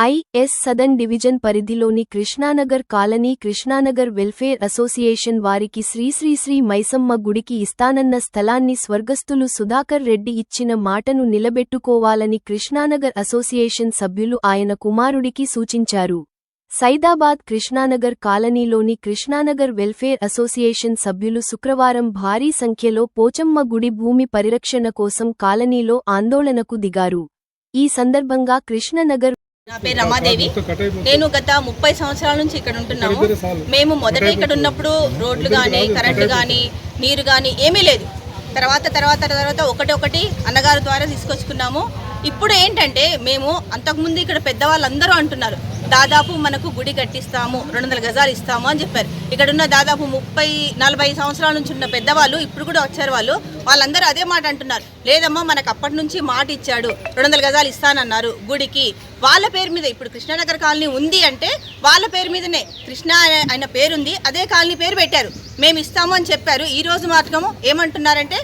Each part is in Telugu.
ఐఎస్ సదన్ డివిజన్ పరిధిలోని Krishnanagar colony Krishnanagar welfare association వారికి శ్రీ శ్రీ శ్రీ మైసమ్మ గుడికి ఇస్తానన్న స్థలాన్ని స్వర్గస్థులు సుధాకర్ రెడ్డి ఇచ్చిన మాటను నిలబెట్టుకోవాలని కృష్ణానగర్ అసోసియేషన్ సభ్యులు ఆయన కుమారుడికి సూచించారు. సైదాబాద్ కృష్ణానగర్ కాలనీలోని కృష్ణానగర్ వెల్ఫేర్ అసోసియేషన్ సభ్యులు శుక్రవారం భారీ సంఖ్యలో పోచమ్మ గుడి భూమి పరిరక్షణ కోసం కాలనీలో ఆందోళనకు దిగారు. ఈ సందర్భంగా కృష్ణనగర్ నా పేరు రమాదేవి. నేను గత ముప్పై సంవత్సరాల నుంచి ఇక్కడ ఉంటున్నాము. మేము మొదట ఇక్కడ ఉన్నప్పుడు రోడ్లు కానీ కరెంటు కానీ నీరు కానీ ఏమీ లేదు. తర్వాత తర్వాత తర్వాత ఒకటి ఒకటి అన్నగారి ద్వారా తీసుకొచ్చుకున్నాము. ఇప్పుడు ఏంటంటే మేము అంతకుముందు ఇక్కడ పెద్దవాళ్ళందరూ అంటున్నారు. దాదాపు మనకు గుడి కట్టిస్తాము రెండు వందల గజాలు ఇస్తాము అని చెప్పారు. ఇక్కడ ఉన్న దాదాపు ముప్పై నలభై సంవత్సరాల నుంచి ఉన్న పెద్దవాళ్ళు ఇప్పుడు కూడా వచ్చారు వాళ్ళు. వాళ్ళందరూ అదే మాట అంటున్నారు. లేదమ్మా మనకు అప్పటి నుంచి మాట ఇచ్చాడు రెండు వందల గజాలు ఇస్తానన్నారు గుడికి. వాళ్ళ పేరు మీద ఇప్పుడు కృష్ణానగర్ కాలనీ ఉంది అంటే వాళ్ళ పేరు మీదనే. కృష్ణ ఆయన పేరుంది అదే కాలనీ పేరు పెట్టారు. మేము ఇస్తాము అని చెప్పారు. ఈ రోజు మాత్రము ఏమంటున్నారంటే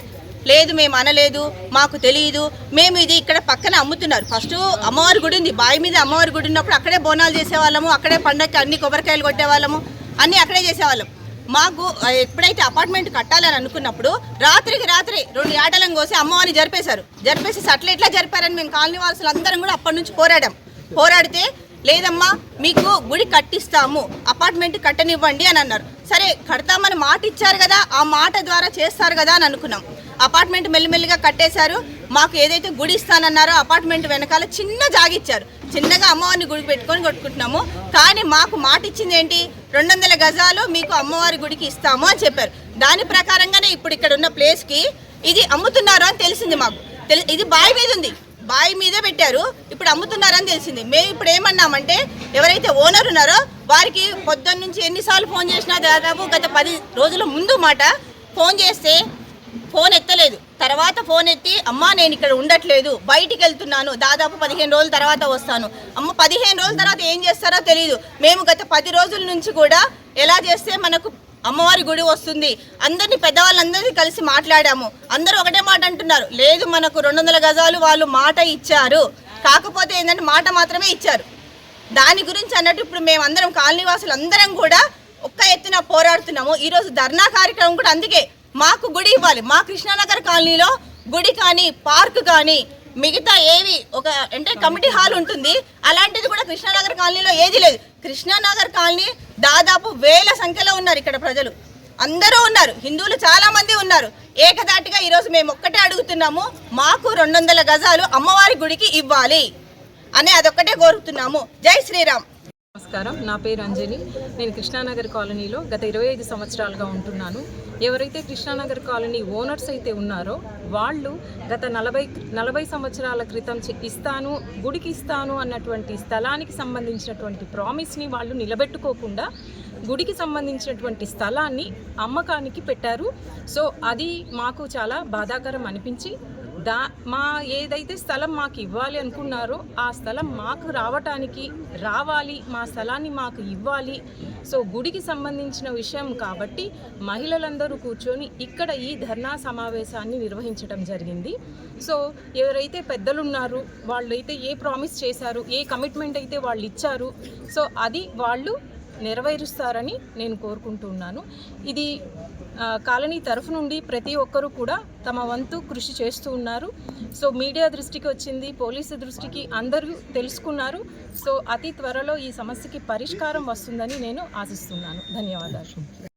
లేదు మేము అనలేదు మాకు తెలియదు మేము ఇది ఇక్కడ పక్కన అమ్ముతున్నారు. ఫస్ట్ అమ్మవారి గుడి ఉంది. బావి మీద అమ్మవారి గుడి ఉన్నప్పుడు అక్కడే బోనాలు చేసేవాళ్ళము అక్కడే పండగకి అన్ని కొబ్బరికాయలు కొట్టేవాళ్ళము అన్నీ అక్కడే చేసేవాళ్ళం. మాకు ఎప్పుడైతే అపార్ట్మెంట్ కట్టాలని అనుకున్నప్పుడు రాత్రికి రాత్రి రెండు ఆటలను కోసి అమ్మవారిని జరిపేశారు. జరిపేసి అట్లా ఎట్లా జరిపారని మేము కాలనీ వాసులు అందరం కూడా అప్పటి నుంచి పోరాడాం. పోరాడితే లేదమ్మా మీకు గుడి కట్టిస్తాము అపార్ట్మెంట్ కట్టనివ్వండి అని అన్నారు. సరే కడతామని మాట ఇచ్చారు కదా ఆ మాట ద్వారా చేస్తారు కదా అని అనుకున్నాం. అపార్ట్మెంట్ మెల్లిమెల్లిగా కట్టేశారు మాకు ఏదైతే గుడి ఇస్తానన్నారో అపార్ట్మెంట్ వెనకాల చిన్న జాగిచ్చారు చిన్నగా అమ్మవారిని గుడికి పెట్టుకొని కొట్టుకుంటున్నాము. కానీ మాకు మాట ఇచ్చింది ఏంటి? రెండు వందల గజాలు మీకు అమ్మవారి గుడికి ఇస్తాము అని చెప్పారు. దాని ప్రకారంగానే ఇప్పుడు ఇక్కడ ఉన్న ప్లేస్కి ఇది అమ్ముతున్నారు అని తెలిసింది మాకు. తెలి ఇది బావి మీద ఉంది. బావి మీదే పెట్టారు. ఇప్పుడు అమ్ముతున్నారని తెలిసింది. మేము ఇప్పుడు ఏమన్నామంటే ఎవరైతే ఓనర్ ఉన్నారో వారికి పొద్దున్న నుంచి ఎన్నిసార్లు ఫోన్ చేసినా దాదాపు గత పది రోజుల ముందు మాట ఫోన్ చేస్తే ఫోన్ ఎత్తలేదు. తర్వాత ఫోన్ ఎత్తి అమ్మా నేను ఇక్కడ ఉండట్లేదు బయటికి వెళ్తున్నాను దాదాపు పదిహేను రోజుల తర్వాత వస్తాను. అమ్మ పదిహేను రోజుల తర్వాత ఏం చేస్తారో తెలియదు మేము గత పది రోజుల నుంచి కూడా ఎలా చేస్తే మనకు అమ్మవారి గుడి వస్తుంది. అందరినీ పెద్దవాళ్ళందరినీ కలిసి మాట్లాడాము. అందరూ ఒకటే మాట అంటున్నారు. లేదు మనకు రెండు వందల గజాలు వాళ్ళు మాట ఇచ్చారు. కాకపోతే ఏంటంటే మాట మాత్రమే ఇచ్చారు. దాని గురించి అన్నట్టు ఇప్పుడు మేము అందరం కాలనీవాసులు అందరం కూడా ఒక్క ఎత్తున పోరాడుతున్నాము. ఈరోజు ధర్నా కార్యక్రమం కూడా అందుకే మాకు గుడి ఇవ్వాలి. మా కృష్ణానగర్ కాలనీలో గుడి కానీ పార్క్ కానీ మిగతా ఏవి ఒక అంటే కమిటీ హాల్ ఉంటుంది. అలాంటిది కూడా కృష్ణానగర్ కాలనీలో ఏది లేదు. కృష్ణానగర్ కాలనీ దాదాపు వేల సంఖ్యలో ఉన్నారు ఇక్కడ ప్రజలు. అందరూ ఉన్నారు. హిందువులు చాలా మంది ఉన్నారు. ఏకదాటిగా ఈరోజు మేము ఒక్కటే అడుగుతున్నాము. మాకు రెండు వందల గజాలు అమ్మవారి గుడికి ఇవ్వాలి. అని అదొక్కటే కోరుతున్నాము. జై శ్రీరామ్. నమస్కారం. నా పేరు అంజలి. నేను కృష్ణానగర్ కాలనీలో గత ఇరవై ఐదు సంవత్సరాలుగా ఉంటున్నాను. ఎవరైతే కృష్ణానగర్ కాలనీ ఓనర్స్ అయితే ఉన్నారో వాళ్ళు గత నలభై నలభై సంవత్సరాల క్రితం ఇస్తాను గుడికి ఇస్తాను అన్నటువంటి స్థలానికి సంబంధించినటువంటి ప్రామిస్ని వాళ్ళు నిలబెట్టుకోకుండా గుడికి సంబంధించినటువంటి స్థలాన్ని అమ్మకానికి పెట్టారు. సో అది మాకు చాలా బాధాకరం అనిపించి దా మా ఏదైతే స్థలం మాకు ఇవ్వాలి అనుకున్నారో ఆ స్థలం మాకు రావటానికి రావాలి మా స్థలాన్ని మాకు ఇవ్వాలి. సో గుడికి సంబంధించిన విషయం కాబట్టి మహిళలందరూ కూర్చొని ఇక్కడ ఈ ధర్నా సమావేశాన్ని నిర్వహించడం జరిగింది. సో ఎవరైతే పెద్దలు ఉన్నారు వాళ్ళైతే ఏ ప్రామిస్ చేశారు ఏ కమిట్మెంట్ అయితే వాళ్ళు ఇచ్చారు సో అది వాళ్ళు నెరవేరుస్తారని నేను కోరుకుంటున్నాను. ఇది కాలనీ తరఫు నుండి ప్రతి ఒక్కరూ కూడా తమ వంతు కృషి చేస్తూ ఉన్నారు. సో మీడియా దృష్టికి వచ్చింది పోలీసు దృష్టికి అందరూ తెలుసుకున్నారు. సో అతి త్వరలో ఈ సమస్యకి పరిష్కారం వస్తుందని నేను ఆశిస్తున్నాను. ధన్యవాదాలు.